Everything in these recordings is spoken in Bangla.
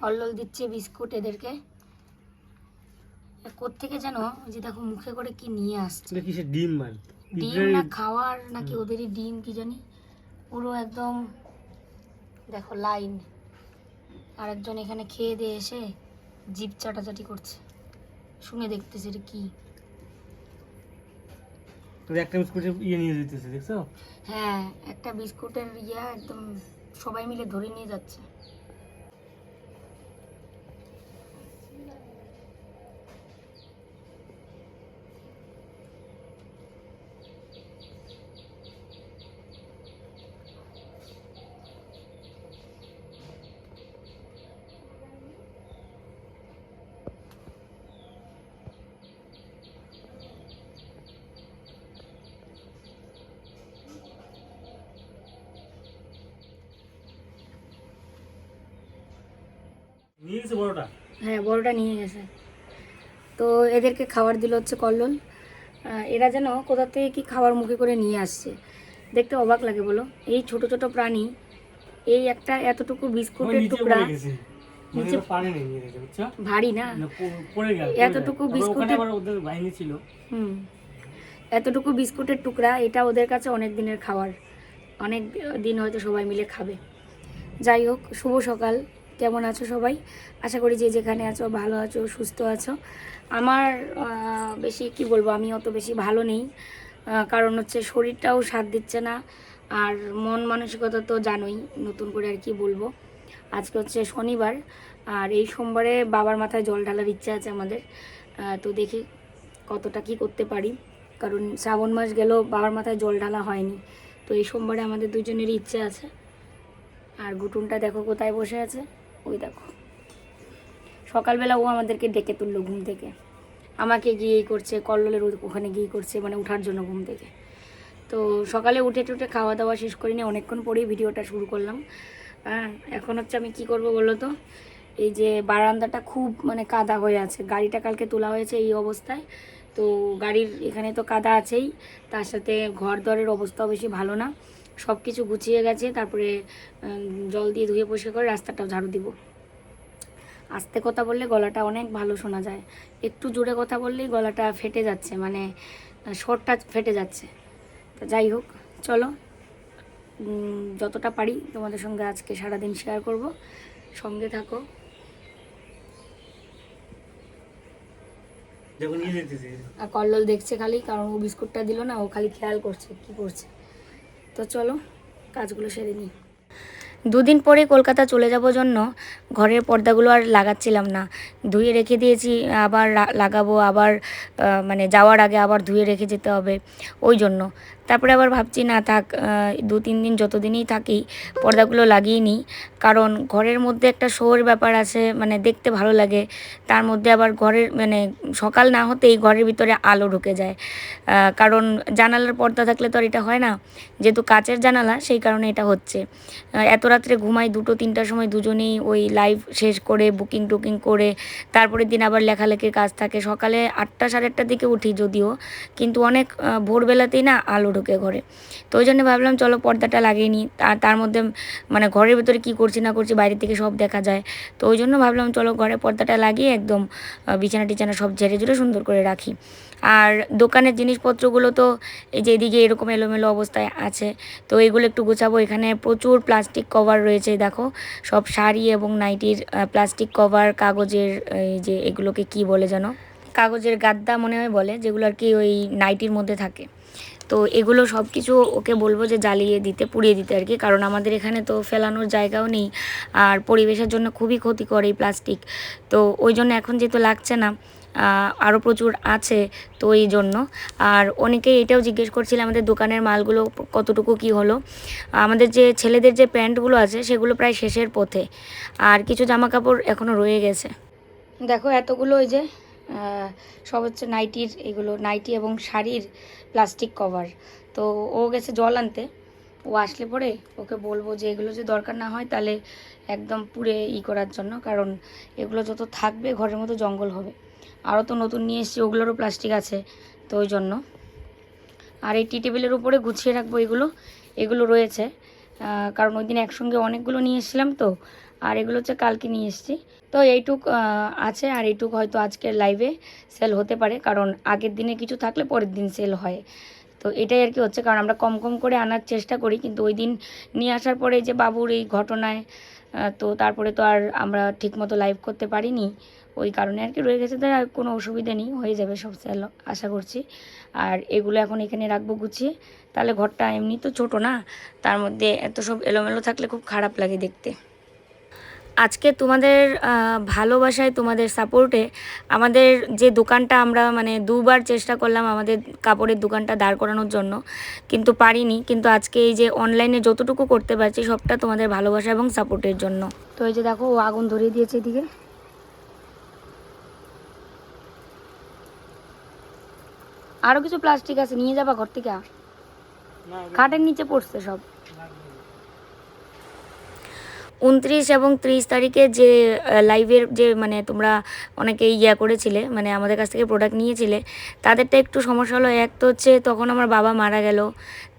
কল্লোল দিচ্ছে বিস্কুট এদেরকে। কোত্থেকে যেন যে দেখো মুখে করে কি নিয়ে আসছে। কিসের ডিম মাল ডিম না খাওয়ার নাকি ওদেরই ডিম কি জানি? পুরো একদম দেখো লাইন। আর একজন এখানে খেয়ে দিয়ে এসে জিপ চাটাচাটি করছে। শুনে দেখতেছে এটা কি। একটা বিস্কুটের ইয়ে নিয়ে দিতেছে দেখছ? হ্যাঁ একটা বিস্কুটের ইয়া একদম সবাই মিলে ধরে নিয়ে যাচ্ছে। নিয়ে গেছে বড়টা? হ্যাঁ বড়টা নিয়ে গেছে। তো এদেরকে খাবার দিল হচ্ছে কল্লোল। এরা যেন কোথা থেকে কি খাবার মুখে করে নিয়ে আসছে। দেখতে অবাক লাগে বলো। এই ছোট ছোট প্রাণী এই একটা এতটুকু বিস্কুটের টুকরা মানে ভারী না। না, প- পড়ে গেল এতটুকু বিস্কুটের- ছিল। হুম। এতটুকু বিস্কুটের টুকরা এটা ওদের কাছে অনেক দিনের খাবার। অনেক দিন হয়তো সবাই মিলে খাবে। যাই হোক শুভ সকাল। কেমন আছো সবাই? আশা করি যে যেখানে আছো, ভালো আছো, সুস্থ আছো। আমার বেশি কি বলব, আমি অত বেশি ভালো নেই। কারণ হচ্ছে শরীরটাও সাথ দিচ্ছে না। আর মন মানসিকতা তো জানোই, নতুন করে আর কি বলব। আজকে হচ্ছে শনিবার, আর এই সোমবারে বাবার মাথায় জল ঢালার ইচ্ছা আছে আমাদের। তো দেখি কতটা কি করতে পারি। কারণ শ্রাবণ মাস গেল, বাবার মাথায় জল ঢালা হয়নি। তো এই সোমবারে আমাদের দুজনেরই ইচ্ছে আছে। আর গুটুনটা দেখো কোথায় বসে আছে। ওই দেখো। সকালবেলা ও আমাদেরকে ডেকে তুললো ঘুম থেকে। আমাকে গিয়েই করছে, কল্লোলের ওখানে গিয়ে করছে মানে ওঠার জন্য ঘুম থেকে। তো সকালে উঠে টুটে খাওয়া দাওয়া শেষ করিনি অনেকক্ষণ পরেই ভিডিওটা শুরু করলাম। হ্যাঁ এখন হচ্ছে আমি কি করব বলো তো? এই যে বারান্দাটা খুব মানে কাদা হয়ে আছে। গাড়িটা কালকে তোলা হয়েছে এই অবস্থায়। তো গাড়ির এখানে তো কাদা আছেই। তার সাথে ঘর দরের অবস্থাও বেশি ভালো না। সব কিছু গুছিয়ে গেছে তারপরে জল দিয়ে ধুয়ে পরিষ্কার করে রাস্তাটাও ঝাড়ু দিব। আস্তে কথা বললে গলাটা অনেক ভালো শোনা যায়। একটু জোরে কথা বললেই গলাটা ফেটে যাচ্ছে মানে স্বরটা ফেটে যাচ্ছে। তো যাই হোক চলো যতটা পারি তোমাদের সঙ্গে আজকে সারাদিন শেয়ার করব। সঙ্গে থাকো। আর কল্লোল দেখছে খালি কারণ ও বিস্কুটটা দিল না ও খালি খেয়াল করছে কি করছে। তো চলো, কাজগুলো সেরে নিই। দুদিন পরে কলকাতা চলে যাব জন্য, ঘরের পর্দাগুলো আর লাগাচ্ছিলাম না। ধুয়ে রেখে দিয়েছি, আবার লাগাবো, আবার মানে যাওয়ার আগে আবার ধুয়ে রেখে যেতে হবে, ওই জন্য। তারপরে আবার ভাবছি, না থাক দু, তিন দিন যতদিনই থাকি, পর্দাগুলো লাগিয়ে নিই। কারণ ঘরের মধ্যে একটা শোর ব্যাপার আছে মানে দেখতে ভালো লাগে। তার মধ্যে আবার ঘরের মানে সকাল না হতেই ঘরের ভিতরে আলো ঢুকে যায়। কারণ জানালার পর্দা থাকলে তো আর এটা হয় না। যেহেতু কাচের জানালা, সেই কারণে এটা হচ্ছে। এত রাত্রে ঘুমাই দুটো, তিনটার সময় দুজনেই ওই লাইভ শেষ করে বুকিং টুকিং করে, তারপরের দিন আবার লেখালেখির কাজ থাকে। সকালে আটটা, সাড়ে আটটার দিকে উঠি যদিও, কিন্তু অনেক ভোরবেলাতেই না আলো ঢোকে ঘরে। তো ওই জন্য ভাবলাম, চলো পর্দাটা লাগিয়ে নিই। তার মধ্যে মানে ঘরের ভিতরে কি করছি না করছি বাইরে থেকে সব দেখা যায়। তো ওই জন্য ভাবলাম, চলো ঘরে পর্দাটা লাগিয়ে একদম বিছানা টিছানা সব ঝেড়ে ঝুড়ে সুন্দর করে রাখি। আর দোকানের জিনিসপত্রগুলো তো এই যে এদিকে এরকম এলোমেলো অবস্থায় আছে, তো এগুলো একটু গোছাবো। এখানে প্রচুর প্লাস্টিক কভার রয়েছে, দেখো। সব শাড়ি এবং নাইটির প্লাস্টিক কভার, কাগজের, এই যে এগুলোকে কি বলে যেন? কাগজের গাদ্দা মনে হয় বলে, যেগুলো আর কি ওই নাইটির মধ্যে থাকে। তো এগুলো সব কিছু ওকে বলব যে জ্বালিয়ে দিতে, পুড়িয়ে দিতে আর কি। কারণ আমাদের এখানে তো ফেলানোর জায়গাও নেই আর পরিবেশের জন্য খুবই ক্ষতিকর এই প্লাস্টিক। তো ওই জন্য এখন যেহেতু লাগছে না আরও প্রচুর আছে তো এই জন্য। আর অনেকেই এটাও জিজ্ঞেস করছিল আমাদের দোকানের মালগুলো কতটুকু কি হলো। আমাদের যে ছেলেদের যে প্যান্টগুলো আছে সেগুলো প্রায় শেষের পথে। আর কিছু জামা কাপড় এখনও রয়ে গেছে। দেখো এতগুলো ওই যে সব হচ্ছে নাইটির এগুলো, নাইটি এবং শাড়ির প্লাস্টিক কভার তো ও গেছে জল আনতে। ও আসলে পরে ওকে বলব যে এগুলো যে দরকার না হয় তাহলে একদম পুড়ে ই করার জন্য, কারণ এগুলো যত থাকবে ঘরের মতো জঙ্গল হবে। আরও তো নতুন নিয়ে এসেছি, ওগুলোরও প্লাস্টিক আছে, তো ওই জন্য। আর এই টি টেবিলের উপরে গুছিয়ে রাখব এগুলো। এগুলো রয়েছে। কারণ ওই দিন একসঙ্গে অনেকগুলো নিয়ে এসেছিলাম তো আর এগুলো হচ্ছে কালকে নিয়ে এসেছি। তো এইটুক আছে আর এইটুক হয়তো আজকের লাইভে সেল হতে পারে, কারণ আগের দিনে কিছু থাকলে পরের দিন সেল হয়। তো এটাই আর কি হচ্ছে, কারণ আমরা কম কম করে আনার চেষ্টা করি, কিন্তু ওই দিন নিয়ে আসার পরে যে বাবুর এই ঘটনায় তো তারপরে তো আর আমরা ঠিকমতো লাইভ করতে পারিনি, ওই কারণে আর কি রয়ে গেছে। তাই আর কোনো অসুবিধা নেই, হয়ে যাবে সব সেল আশা করছি। আর এগুলো এখন এখানে রাখব গুছিয়ে, তাহলে ঘরটা এমনি তো ছোট না, তার মধ্যে এত সব এলোমেলো থাকলে খুব খারাপ লাগে দেখতে। আজকে তোমাদের ভালোবাসায় তোমাদের সাপোর্টে আমাদের যে দোকানটা আমরা মানে দুবার চেষ্টা করলাম আমাদের কাপড়ের দোকানটা দাঁড় করানোর জন্য কিন্তু পারিনি। কিন্তু আজকে এই যে অনলাইনে যতটুকু করতে পারছি সবটা তোমাদের ভালোবাসা এবং সাপোর্টের জন্য। তো এই যে দেখো ও আগুন ধরিয়ে দিয়েছে এদিকে। আরও কিছু প্লাস্টিক আছে নিয়ে যাবা ঘর থেকে? খাটের নিচে পড়ছে সব। উনত্রিশ এবং ত্রিশ তারিখে যে লাইভের যে মানে তোমরা অনেকে ইয়া করেছিলে মানে আমাদের কাছ থেকে প্রোডাক্ট নিয়েছিলে, তাদেরটা একটু সমস্যা হলো। এক তো হচ্ছে তখন আমার বাবা মারা গেল।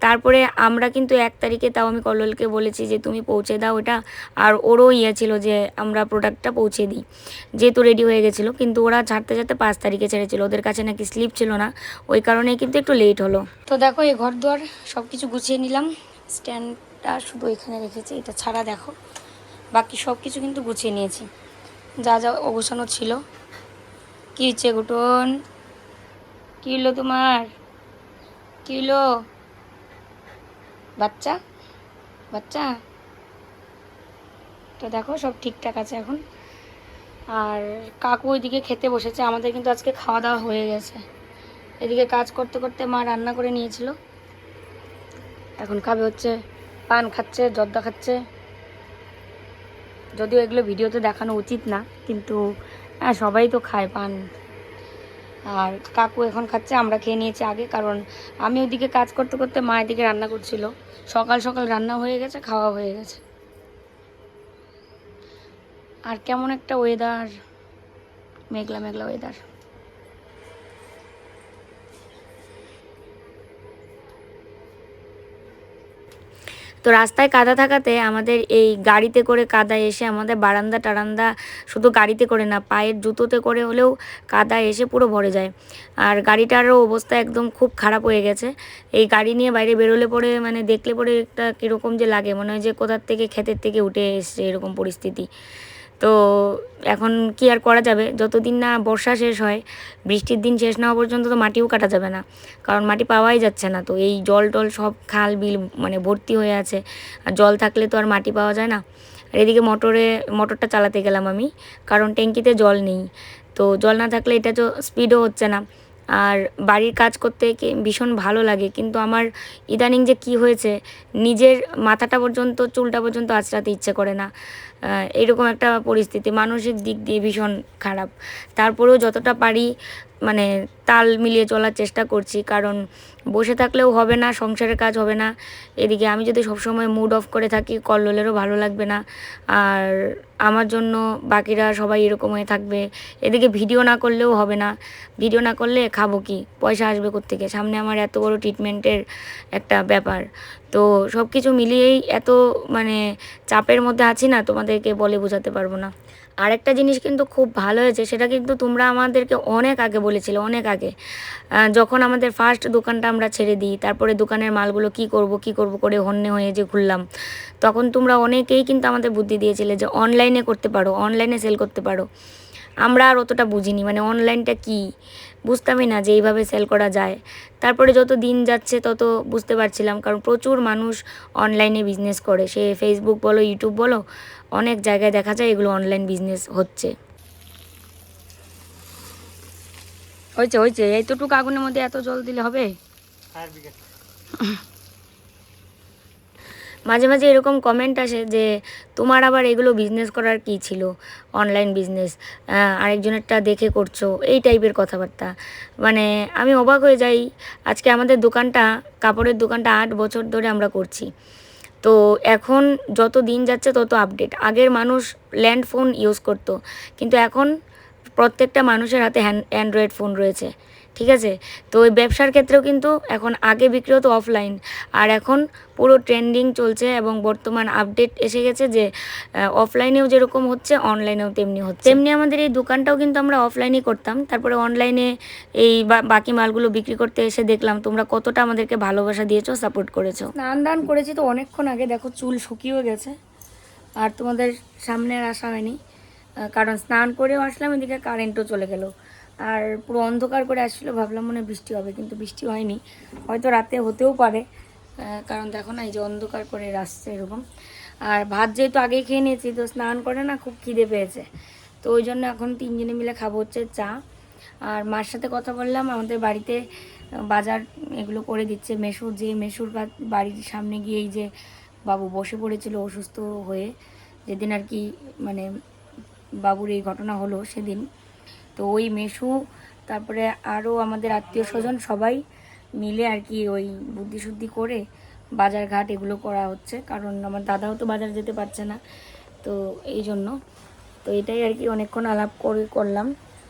তারপরে আমরা কিন্তু এক তারিখে তাও আমি কল্লোলকে বলেছি যে, তুমি পৌঁছে দাও এটা। আর ওরও ইয়ে ছিল যে, আমরা প্রোডাক্টটা পৌঁছে দিই। যেহেতু রেডি হয়ে গেছিল, কিন্তু ওরা ছাড়তে ছাড়তে পাঁচ তারিখে ছেড়েছিল। ওদের কাছে নাকি স্লিপ ছিল না। ওই কারণেই কিন্তু একটু লেট হলো। তো দেখো, এই ঘর দুয়ার সব কিছু গুছিয়ে নিলাম। স্ট্যান্ডটা শুধু এখানে রেখেছি, এটা ছাড়া দেখো। বাকি সব কিছু কিন্তু গুছিয়ে নিয়েছি। যা যা অবসানো ছিল। কী হচ্ছে গুটন? কী হলো তোমার? কী হলো? বাচ্চা? বাচ্চা? তো দেখো সব ঠিকঠাক আছে এখন। আর কাকু ওইদিকে খেতে বসেছে। আমাদের কিন্তু আজকে খাওয়া দাওয়া হয়ে গেছে। এদিকে কাজ করতে করতে মা রান্না করে নিয়েছিল। এখন খাবে হচ্ছে, পান খাচ্ছে, জর্দা খাচ্ছে। যদিও এগুলো ভিডিওতে দেখানো উচিত না, কিন্তু হ্যাঁ সবাই তো খায় পান। আর কাকু এখন খাচ্ছে, আমরা খেয়ে নিয়েছি আগে, কারণ আমি ওদিকে কাজ করতে করতে মা এদিকে রান্না করছিল। সকাল সকাল রান্না হয়ে গেছে, খাওয়া হয়ে গেছে। আর কেমন একটা ওয়েদার মেঘলা মেঘলা ওয়েদার তো রাস্তায় কাদা থাকাতে আমাদের এই গাড়িতে করে কাদা এসে আমাদের বারান্দা টারান্দা শুধু গাড়িতে করে না, পায়ের জুতোতে করে হলেও কাদা এসে পুরো ভরে যায়। আর গাড়িটারও অবস্থা একদম খুব খারাপ হয়ে গেছে। এই গাড়ি নিয়ে বাইরে বেরোলে পরে মানে দেখলে পরে একটা কীরকম যে লাগে, মনে হয় যে কোথার থেকে, ক্ষেতের থেকে উঠে এসছে এরকম পরিস্থিতি। তো এখন কি আর করা যাবে? যতদিন না বর্ষা শেষ হয়, বৃষ্টির দিন শেষ না হওয়া পর্যন্ত তো মাটিও কাটা যাবে না। কারণ মাটি পাওয়াই যাচ্ছে না তো। এই জল টল সব খাল বিল মানে ভর্তি হয়ে আছে। আর জল থাকলে তো আর মাটি পাওয়া যায় না। আর এদিকে মোটরে, মোটরটা চালাতে গেলাম আমি। কারণ ট্যাঙ্কিতে জল নেই। তো জল না থাকলে এটা তো স্পিডও হচ্ছে না। আর বাড়ির কাজ করতে ভীষণ ভালো লাগে। কিন্তু আমার ইদানিং যে কি হয়েছে, নিজের মাথাটা পর্যন্ত, চুলটা পর্যন্ত আঁচড়াতে ইচ্ছে করে না। এরকম একটা পরিস্থিতি, মানসিক দিক দিয়ে ভীষণ খারাপ। তারপরেও যতটা পারি মানে তাল মিলিয়ে চলার চেষ্টা করছি, কারণ বসে থাকলেও হবে না, সংসারের কাজ হবে না। এদিকে আমি যদি সবসময় মুড অফ করে থাকি, কল্লোলেরও ভালো লাগবে না। আর আমার জন্য বাকিরা সবাই এরকম হয়ে থাকবে। এদিকে ভিডিও না করলেও হবে না। ভিডিও না করলে খাব কি? পয়সা আসবে কোত্থেকে? সামনে আমার এত বড় ট্রিটমেন্টের একটা ব্যাপার। তো সব কিছু মিলিয়েই এত মানে চাপের মধ্যে আছি না, তোমাদেরকে বলে বোঝাতে পারব না। আরেকটা জিনিস কিন্তু খুব ভালো হয়েছে, সেটা কিন্তু তোমরা আমাদেরকে অনেক আগে বলেছিলে, অনেক আগে। যখন আমাদের ফার্স্ট দোকানটা আমরা ছেড়ে দিই, তারপরে দোকানের মালগুলো কি করব কি করব করে হন্যে হয়ে যে ঘুরলাম, তখন তোমরা অনেকেই কিন্তু আমাদের বুদ্ধি দিয়েছিলে যে অনলাইনে করতে পারো অনলাইনে সেল করতে পারো। আমরা আর অতটা বুঝিনি মানে অনলাইনটা কি? বুঝতামই না যে এইভাবে সেল করা যায়। তারপরে যত দিন যাচ্ছে তত বুঝতে পারছিলাম কারণ প্রচুর মানুষ অনলাইনে বিজনেস করে। সে ফেসবুক বলো ইউটিউব বলো অনেক জায়গায় দেখা যায় এগুলো অনলাইন বিজনেস হচ্ছে। হয়েছে হয়েছে। এইটুকু আগুনের মধ্যে এত জল দিলে হবে? মাঝে মাঝে এরকম কমেন্ট আসে যে, তোমার আবার এগুলো বিজনেস করার কি ছিল? অনলাইন বিজনেস আরেকজনেরটা দেখে করছ। এই টাইপের কথাবার্তা। মানে আমি অবাক হয়ে যাই, আজকে আমাদের দোকানটা, কাপড়ের দোকানটা আট বছর ধরে আমরা করছি। তো এখন যত দিন যাচ্ছে তত আপডেট আগের মানুষ ল্যান্ড ফোন ইউজ করতো, কিন্তু এখন প্রত্যেকটা মানুষের হাতে হ্যান্ড অ্যান্ড্রয়েড ফোন রয়েছে। ঠিক আছে? তো ওই ব্যবসার ক্ষেত্রেও কিন্তু এখন আগে বিক্রি হতো অফলাইন আর এখন পুরো ট্রেন্ডিং চলছে এবং বর্তমান আপডেট এসে গেছে যে অফলাইনেও যেরকম হচ্ছে অনলাইনেও তেমনি হচ্ছে। তেমনি আমাদের এই দোকানটাও কিন্তু আমরা অফলাইনেই করতাম। তারপরে অনলাইনে এই বা- বাকি মালগুলো বিক্রি করতে এসে দেখলাম তোমরা কতটা আমাদেরকে ভালোবাসা দিয়েছ সাপোর্ট করেছ। স্নান দান করেছি তো অনেকক্ষণ আগে। দেখো চুল শুকিয়েও গেছে। আর তোমাদের সামনে আর আসা হয়নি। কারণ স্নান করেও আসলাম, এদিকে কারেন্টও চলে গেল। আর পুরো অন্ধকার করে আসছিল, ভাবলাম মনে বৃষ্টি হবে, কিন্তু বৃষ্টি হয়নি। হয়তো রাতে হতেও পারে কারণ দেখো না, এই যে অন্ধকার করে আসছে এরকম। আর ভাত যেহেতু আগেই খেয়ে নিয়েছি, তো স্নান করে না খুব খিদে পেয়েছে। তো ওই জন্য এখন তিনজনে মিলে খাব হচ্ছে চা। আর মার সাথে কথা বললাম, আমাদের বাড়িতে বাজার এগুলো করে দিচ্ছে মেশুর, যে মেশুর বাড়ির সামনে গিয়েই যে বাবু বসে পড়েছিল অসুস্থ হয়ে, যেদিন আর কি মানে বাবুর এই ঘটনা হলো সেদিন। তো ওই মেশু তারপরে আরও আমাদের আত্মীয় স্বজন সবাই মিলে আর কি ওই বুদ্ধি শুদ্ধি করে বাজার ঘাট এগুলো করা হচ্ছে। কারণ আমার দাদাও তো বাজার যেতে পারছে না, তো এই জন্য। তো এটাই আর কি অনেকক্ষণ আলাপ করে করলাম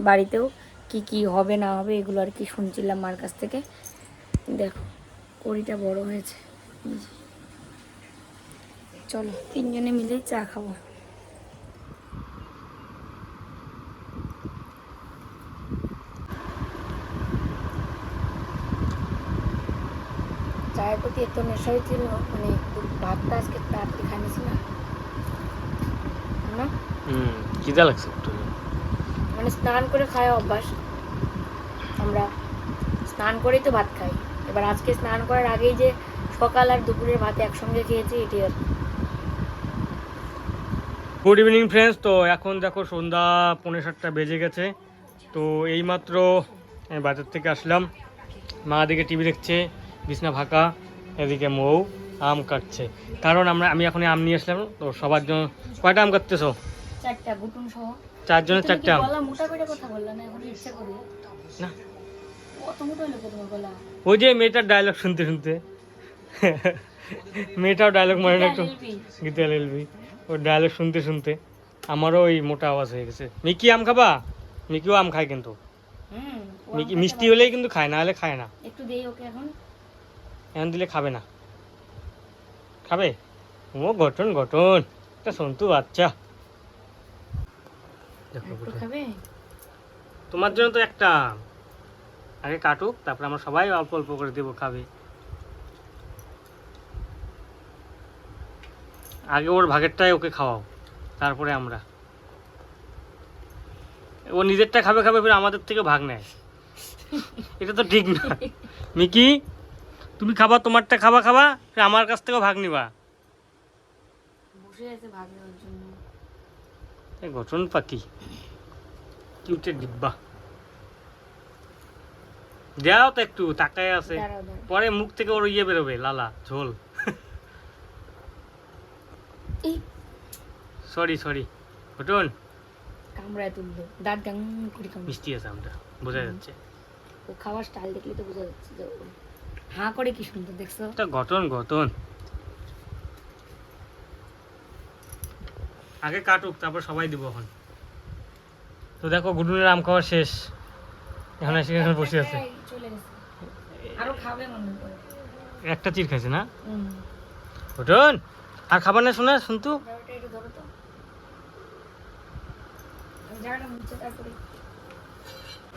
বাড়িতেও, কি কি হবে না হবে এগুলো আর কি শুনছিলাম মার কাছ থেকে। দেখো, কড়িটা বড় হয়েছে। চলো তিনজনে মিলেই চা খাব। প্রতি এত নেশা হয়েছিল মানে ভাতটা আজকে তাড়াতাড়ি খানিছি না। না? হুম খিদা লাগছে একটু। মানে স্নান করে খাওয়া অভ্যাস। আমরা স্নান করেই তো ভাত খাই। এবার আজকে স্নান করার আগেই যে সকাল আর দুপুরের ভাত একসঙ্গে খেয়েছি এটি আর গুড ইভিনিং ফ্রেন্ডস তো এখন দেখো সন্ধ্যা পৌনে সাতটা বেজে গেছে। তো এইমাত্র আমি বাজার থেকে আসলাম। মা দিকে টিভি দেখছে বিছনা ফাঁকা। এদিকে মৌ আম কাটছে। কারণ আমরা আমি এখন আম নিয়ে আসলাম তো সবার জন্য কয়টা আম কাটতেছো? চারটা গুটুন সহ। চারজনের চারটা আম। মোটা করে কথা বললা না এখন ইচ্ছা করে? না। কত মোটা হলো তোমার গলা? ওই যে মেয়েটার ডায়লগ শুনতে শুনতে। মেয়েটাও ডায়লগ মানে না একটু। গীতা এলবি ওর ডায়লগ শুনতে শুনতে আমারও ওই মোটা আওয়াজ হয়ে গেছে। মিকি আম খাবা? মিকিও আম খায় কিন্তু। মিষ্টি হলেই কিন্তু খায় না হলে খায় না। একটু দেই ওকে এখন। এখন দিলে খাবে না। খাবে? ও গঠন গঠন। একটা সন্তু বাচ্চা। তোমার জন্য তো একটা আগে কাটুক তারপরে আমরা সবাই অল্প অল্প করে দেবো খাবে। আগে ওর ভাগেরটাই ওকে খাওয়াও তারপরে আমরা। ও নিজেরটা খাবে খাবে ফির আমাদের থেকে ভাগ নেয়। এটা তো ঠিক না। মিকি? তুমি খাবা তোমারটা খাবা খাবা আমার কাছ থেকেও ভাগ নিবা। পাখি কিউটের ডিব্বা। তো একটু তাকায় আছে। পরে মুখ থেকে ওর ইয়ে বেরোবে লালা ঝোল। Sorry sorry. ঘটন? কামড়ায় তুললো। দাঁত গাং করে মিষ্টি আছে আমটা বোঝা যাচ্ছে। ও খাওয়ার স্টাইল দেখলে তো বোঝা যাচ্ছে যে হাঁ করে কি সুন্দর দেখছ? এটা গঠন গঠন। আগে কাটুক তারপর সবাই দিব এখন। তো দেখো গুডুনের আম খাওয়া শেষ। এখন এসে এখানে বসে আছে। আরও খাবে মনে একটা চির খাইছে না? ঘটন আর খাবার না শোনা শুনতু?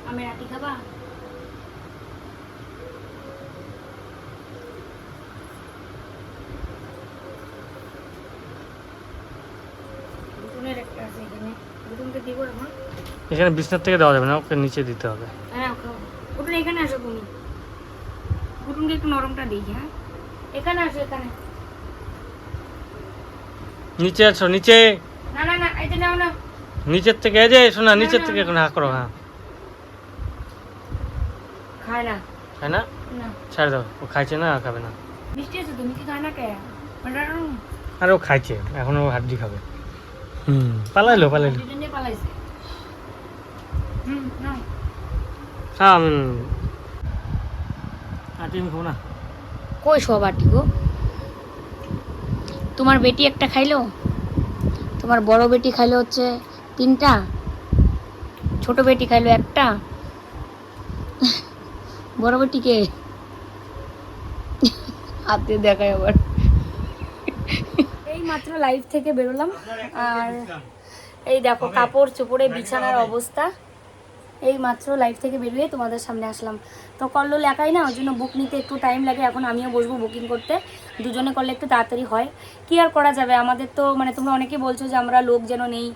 আমি রাতি খাবা বুটুনের একটা আছে এখানে বুটুনকে দিব এখন এখানে বিছনার থেকে দেওয়া যাবে না ওকে নিচে দিতে হবে। হ্যাঁ খাও এখানে আসো তুমি। বুটুনকে একটু নরমটা দিই হ্যাঁ? এখানে আসো এখানে। নিচে নিচে। না না না এটা নাও না নিচের থেকে এই যে শোনা নিচের থেকে এখন হা করো হ্যাঁ। খায় না। ছাড় দাও ও খাইছে না খাবে না। মিষ্টি আছে তুমি কি খায় না কে? মানে আর ও খাইছে এখন ও হাড্ডি খাবে। হুম পালাইলো পালাইলো। পালাইছে। হুম নাও হ্যাঁ আমি আটি আমি খাব না। কই সব আটি গো? তোমার বেটি একটা খাইলো? তোমার বড় বেটি খাইলো হচ্ছে তিনটা? ছোট বেটি খাইলো একটা? বরাবর টিকে হাতে দেখায় আবার। এই মাত্র লাইভ থেকে বেরোলাম আর এই দেখো কাপড় চোপড়ে বিছানার অবস্থা। এই মাত্র লাইভ থেকে বেরিয়ে তোমাদের সামনে আসলাম। তো কল্লোল একাই না ওই জন্য বুক নিতে একটু টাইম লাগে এখন আমিও বসবো বুকিং করতে। দুজনে করলে একটু তাড়াতাড়ি হয়। কি আর করা যাবে? আমাদের তো মানে তোমরা অনেকেই বলছো যে আমরা লোক যেন নেই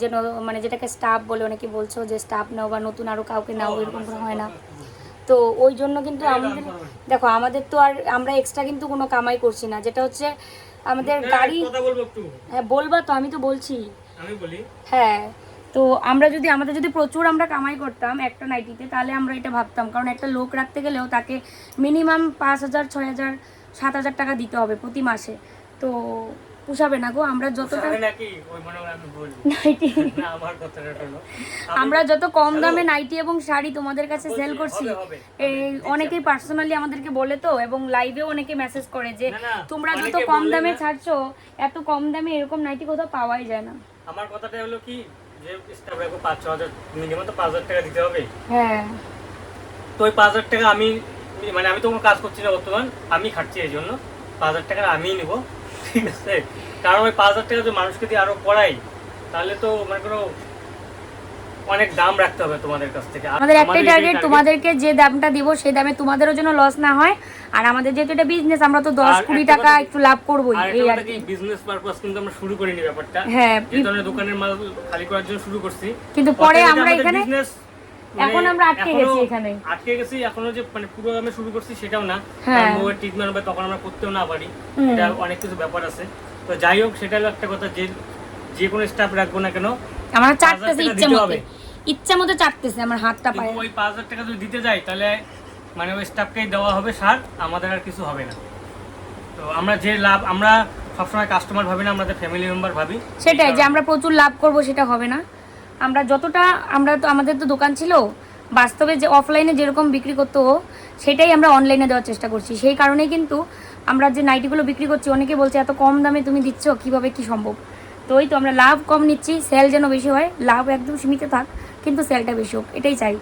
যেন মানে যেটাকে স্টাফ বলে অনেকে বলছো যে স্টাফ নাও বা নতুন আরও কাউকে নাও এরকম হয় না। তো ওই জন্য কিন্তু আমাদের দেখো আমাদের তো আর আমরা এক্সট্রা কিন্তু কোনো কামাই করছি না। যেটা হচ্ছে আমাদের গাড়ি হ্যাঁ বলবা তো আমি তো বলছি। হ্যাঁ। তো আমরা যদি আমাদের যদি প্রচুর আমরা কামাই করতাম একটা নাইটিতে তাহলে আমরা এটা ভাবতাম। কারণ একটা লোক রাখতে গেলেও তাকে মিনিমাম পাঁচ হাজার ছয় হাজার সাত হাজার টাকা দিতে হবে প্রতি মাসে। তো পোষাবে না গো আমরা যতটা নাইটি আমার যত কম দামে নাইটি এবং শাড়ি তোমাদের কাছে সেল করছি অনেকেই পার্সোনালি আমাদেরকে বলে তো এবং লাইভেও অনেকে মেসেজ করে যে তোমরা যত কম দামে ছাড়ছো এত কম দামে এরকম নাইটি কোথাও পাওয়াই যায় না। আমার কথাটা হলো কি যে স্টাফ পাঁচ ছ হাজার মিনিমাম তো পাঁচ হাজার টাকা দিতে হবে। হ্যাঁ। তো ওই পাঁচ হাজার টাকা আমি মানে আমি তো কোনো কাজ করছি না বর্তমান আমি খাচ্ছি এই জন্য। পাঁচ হাজার টাকা আমিই নেব ঠিক আছে? কারণ ওই পাঁচ হাজার টাকা যদি মানুষকে দিয়ে আরও পড়াই তাহলে তো মানে কোনো অনেক দাম রাখতে হবে তোমাদের কাছ থেকে। আমাদের একটাই টার্গেট তোমাদেরকে যে দামটা দিব সেই দামে তোমাদেরও যেন লস না হয়। আর আমাদের যেহেতু এটা বিজনেস আমরা তো দশ আর কুড়ি একটা টাকা একটু লাভ করবোই এই আর কি? বিজনেস পারপাস কিন্তু আমরা শুরু করিনি ব্যাপারটা। হ্যাঁ যে ধরনের দোকানের মাল খালি করার জন্য শুরু করছি। কিন্তু পরে আমরা এখানে মানে এখন আমরা আটকে গেছি এখানে। আটকে গেছি এখনও যে মানে পুরো আমি শুরু করছি সেটাও না। হ্যাঁ। মোবাইল ট্রিটমেন্ট হবে তখন আমরা করতেও না পারি। এটা অনেক কিছু ব্যাপার আছে। তো যাই হোক সেটা হলো একটা কথা যে যে কোনো স্টাফ রাখব না কেন আমরা চাটতেছি টাকা মতো। হবে। ইচ্ছা মতো চাটতেছে আমার হাতটা পায়ে। ওই পাঁচ হাজার টাকা যদি দিতে যাই তাহলে মানে ওই স্টাফকেই দেওয়া হবে সার আমাদের আর কিছু হবে না। তো আমরা যে লাভ আমরা সবসময় কাস্টমার ভাবি না আমাদের ফ্যামিলি মেম্বার ভাবি। সেটাই যে আমরা প্রচুর লাভ করব সেটা হবে না। আমরা যতটা আমরা তো আমাদের তো দোকান ছিল বাস্তবে যে অফলাইনে যেরকম বিক্রি করতো সেটাই আমরা অনলাইনে দেওয়ার চেষ্টা করছি। সেই কারণেই কিন্তু আমরা যে নাইটিগুলো বিক্রি করছি অনেকে বলছে এত কম দামে তুমি দিচ্ছ কীভাবে কি সম্ভব? তো ওই তো আমরা লাভ কম নিচ্ছি সেল যেন বেশি হয় লাভ একদম সীমিত থাক। কিন্তু সেলটা বেশি হোক, এটাই চাই।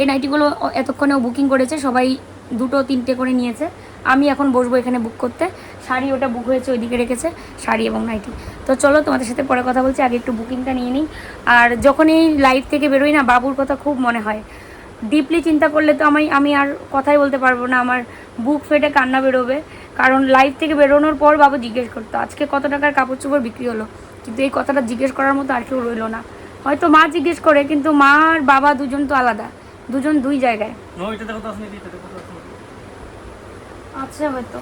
এই নাইটিগুলো এতক্ষণেও বুকিং করেছে, সবাই দুটো তিনটে করে নিয়েছে। আমি এখন বসবো এখানে বুক করতে। শাড়ি ওটা বুক হয়েছে, ওইদিকে রেখেছে, শাড়ি এবং নাইটি তো চলো, তোমাদের সাথে পরে কথা বলছি, আগে একটু বুকিংটা নিয়ে নিই। আর যখন এই লাইভ থেকে বেরোই না, বাবুর কথা খুব মনে হয়। ডিপলি চিন্তা করলে তো আমি আমি আর কথাই বলতে পারব না, আমার বুক ফেটে কান্না বেরোবে। কারণ লাইভ থেকে বেরোনোর পর বাবু জিজ্ঞেস করতো, আজকে কত টাকার কাপড় চোপড় বিক্রি হলো? কিন্তু এই কথাটা জিজ্ঞেস করার মতো আর কেউ রইল না। হয়তো মা জিজ্ঞেস করে কিন্তু মা আর বাবা দুজন তো আলাদা। দুজন দুই জায়গায়। আচ্ছা হয়তো।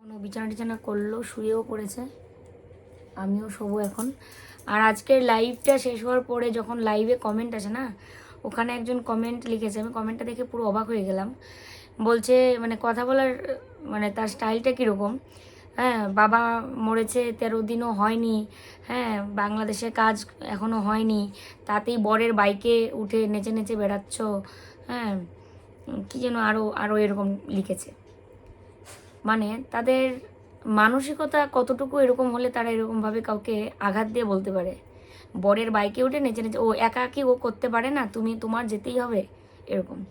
কোনো বিছানা টিছানা করল শুয়েও পড়েছে। আমিও শোবো এখন। আর আজকের লাইভটা শেষ হওয়ার পরে যখন লাইভে কমেন্ট আসে না ওখানে একজন কমেন্ট লিখেছে। আমি কমেন্টটা দেখে পুরো অবাক হয়ে গেলাম। বলছে মানে কথা বলার মানে তার স্টাইলটা কীরকম? হ্যাঁ বাবা মরেছে তেরো দিনও হয়নি। হ্যাঁ বাংলাদেশে কাজ এখনও হয়নি। তাতেই বরের বাইকে উঠে নেচে নেচে বেড়াচ্ছ। হ্যাঁ কি যেন আরও আরও এরকম লিখেছে। মানে তাদের মানসিকতা কতটুকু এরকম হলে তারা এরকমভাবে কাউকে আঘাত দিয়ে বলতে পারে? বরের বাইকে উঠে নেচে নেচে, ও একা কি ও করতে পারে না? তুমি, তোমার যেতেই হবে। এরকম।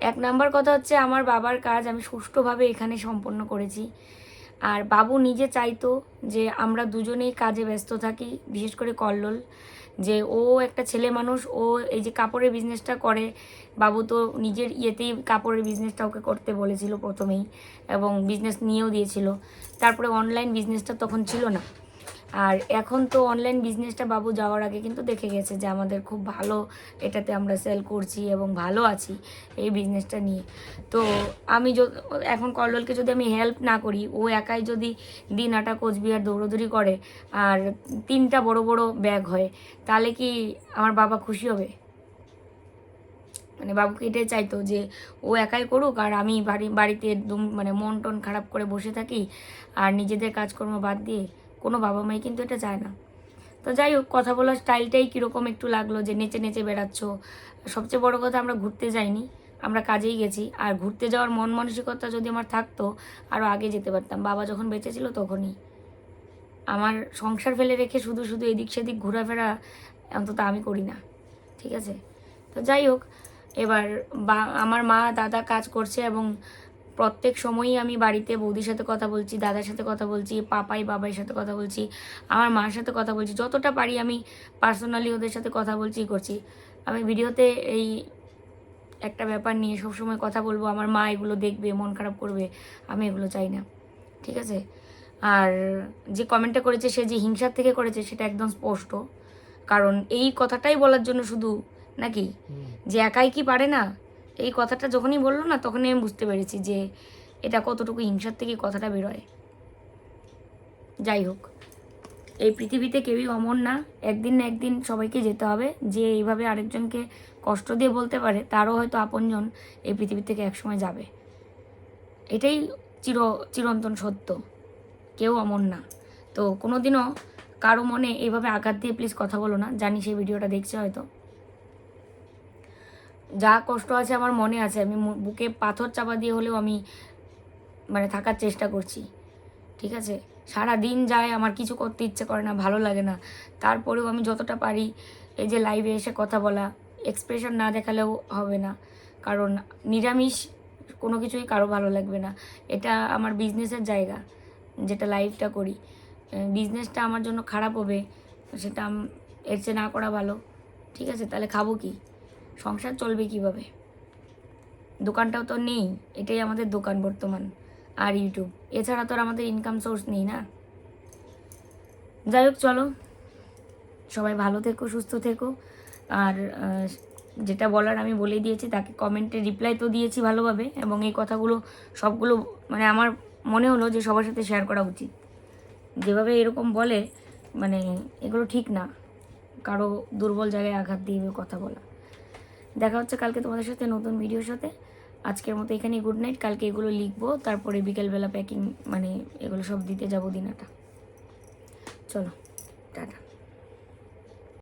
এক নাম্বার কথা হচ্ছে, আমার বাবার কাজ আমি সুষ্ঠুভাবে এখানে সম্পন্ন করেছি। আর বাবু নিজে চাইতো যে আমরা দুজনেই কাজে ব্যস্ত থাকি, বিশেষ করে কল্লোল, যে ও একটা ছেলে মানুষ, ও এই যে কাপড়ের বিজনেসটা করে, বাবু তো নিজের ইয়েতেই কাপড়ের বিজনেসটা ওকে করতে বলেছিল প্রথমেই এবং বিজনেস নিয়েও দিয়েছিল। তারপরে অনলাইন বিজনেসটা তখন ছিল না। আর এখন তো অনলাইন বিজনেসটা বাবু যাওয়ার আগে কিন্তু দেখে গেছে যে আমাদের খুব ভালো এটাতে আমরা সেল করছি এবং ভালো আছি এই বিজনেসটা নিয়ে। তো আমি এখন কল্লোলকে যদি আমি হেল্প না করি, ও একাই যদি দিন আটা কোচবিহার দৌড়দৌড়ি করে আর তিনটা বড় বড় ব্যাগ হয়, তাহলে কি আমার বাবা খুশি হবে? মানে বাবুকে এটাই চাইতো যে ও একাই করুক আর আমি বাড়ি, বাড়িতে মানে মন টন খারাপ করে বসে থাকি আর নিজেদের কাজকর্ম বাদ দিয়ে কোনো বাবা মাই কিন্তু এটা চায় না। তো যাই হোক, কথা বলার স্টাইলটাই কীরকম একটু লাগল যে নেচে নেচে বেড়াচ্ছ। সবচেয়ে বড় কথা আমরা ঘুরতে যাইনি, আমরা কাজেই গেছি। আর ঘুরতে যাওয়ার মন মানসিকতা যদি আমার থাকতো আরও আগে যেতে পারতাম। বাবা যখন বেঁচে ছিল তখনই। আমার সংসার ফেলে রেখে শুধু শুধু এদিক সেদিক ঘোরাফেরা অন্তত আমি করি না, ঠিক আছে? তো যাই হোক, এবার বা, আমার মা, দাদা কাজ করছে এবং প্রত্যেক সময়ই আমি বাড়িতে বৌদির সাথে কথা বলছি দাদার সাথে কথা বলছি পাপাই বাবার সাথে কথা বলছি আমার মার সাথে কথা বলছি যতটা পারি আমি পার্সোনালি ওদের সাথে কথা বলছি করছি। আমি ভিডিওতে এই একটা ব্যাপার নিয়ে সবসময় কথা বলব আমার মা এগুলো দেখবে মন খারাপ করবে আমি এগুলো চাই না ঠিক আছে? আর যে কমেন্টটা করেছে সে যে হিংসার থেকে করেছে সেটা একদম স্পষ্ট। কারণ এই কথাটাই বলার জন্য শুধু নাকি? যে একাই কি পারে না? এই কথাটা যখনই বলল না, তখনই আমি বুঝতে পেরেছি যে এটা কতটুকু হিংসার থেকে কথাটা বেরোয়। যাই হোক, এই পৃথিবীতে কেউই অমর না। একদিন না একদিন সবাইকে যেতে হবে। যে এইভাবে আরেকজনকে কষ্ট দিয়ে বলতে পারে, তারও হয়তো আপনজন এই পৃথিবী থেকে একসময় যাবে। এটাই চির, চিরন্তন সত্য। কেউ অমর না। তো কোনোদিনও কারও মনে এইভাবে আঘাত দিয়ে প্লিজ কথা বলো না। জানি সেই ভিডিওটা দেখছে হয়তো। যা কষ্ট আছে আমার মনে আছে, আমি বুকে পাথর চাপা দিয়ে হলেও আমি মানে থাকার চেষ্টা করছি, ঠিক আছে? সারা দিন যায় আমার কিছু করতে ইচ্ছে করে না, ভালো লাগে না। তারপরেও আমি যতটা পারি এই যে লাইভে এসে কথা বলা এক্সপ্রেশন না দেখালেও হবে না। কারণ নিরামিষ কোনো কিছুই কারও ভালো লাগবে না। এটা আমার বিজনেসের জায়গা, যেটা লাইভটা করি। বিজনেসটা আমার জন্য খারাপ হবে, সেটা এর চেয়ে না করা ভালো, ঠিক আছে? তাহলে খাব কি? সংসার চলবে কীভাবে? দোকানটাও তো নেই, এটাই আমাদের দোকান বর্তমান, আর ইউটিউব এছাড়া তো আর আমাদের ইনকাম সোর্স নেই না? যাই হোক চলো। সবাই ভালো থেকো, সুস্থ থেকো। আর যেটা বলার আমি বলে দিয়েছি, তাকে কমেন্টে রিপ্লাই তো দিয়েছি ভালোভাবে, এবং এই কথাগুলো, সবগুলো মানে আমার মনে হলো যে সবার সাথে শেয়ার করা উচিত। যেভাবে এরকম বলে মানে এগুলো ঠিক না। কারও দুর্বল জায়গায় আঘাত দিয়ে কথা বলা। দেখা হচ্ছে কালকে তোমাদের সাথে নতুন ভিডিওর সাথে। আজকের মতো এখানে গুড নাইট কালকে এগুলো লিখব, তারপরে বিকেলবেলা প্যাকিং মানে এগুলো সব দিতে যাব দিনাটা। চলো, টাটা।